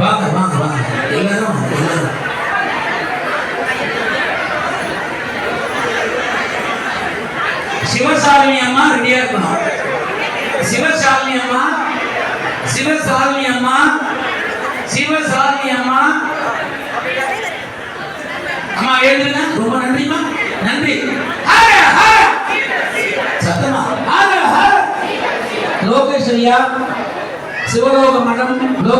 வாங்க வாங்க வாங்க. எல்லாரும் எல்லாரும் சிவசாலினி அம்மா ரெடியா இருக்கணும். சிவசாலினி அம்மா சிவசாலினி அம்மா சிவசாலினி அம்மா. அம்மா எழுதுங்க ரொம்ப நன்றிமா நன்றி. சத்தமா. லோகேஸ்வரியா சிவலோக மடம் லோக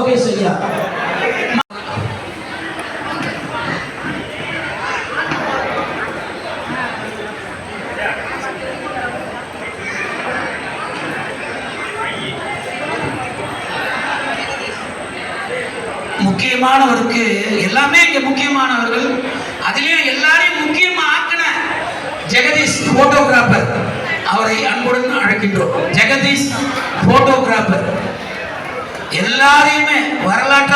முக்கியமானவருக்கு எல்லாமே இங்க முக்கியமானவர்கள். அதிலேயும் எல்லாரையும் முக்கியமா ஆக்கின ஜெகதீஷ் போட்டோகிராஃபர் அவரை அன்புடன் அழைக்கின்றோம். ஜெகதீஷ் போட்டோகிராஃபர் எல்லாரையுமே வரலாற்று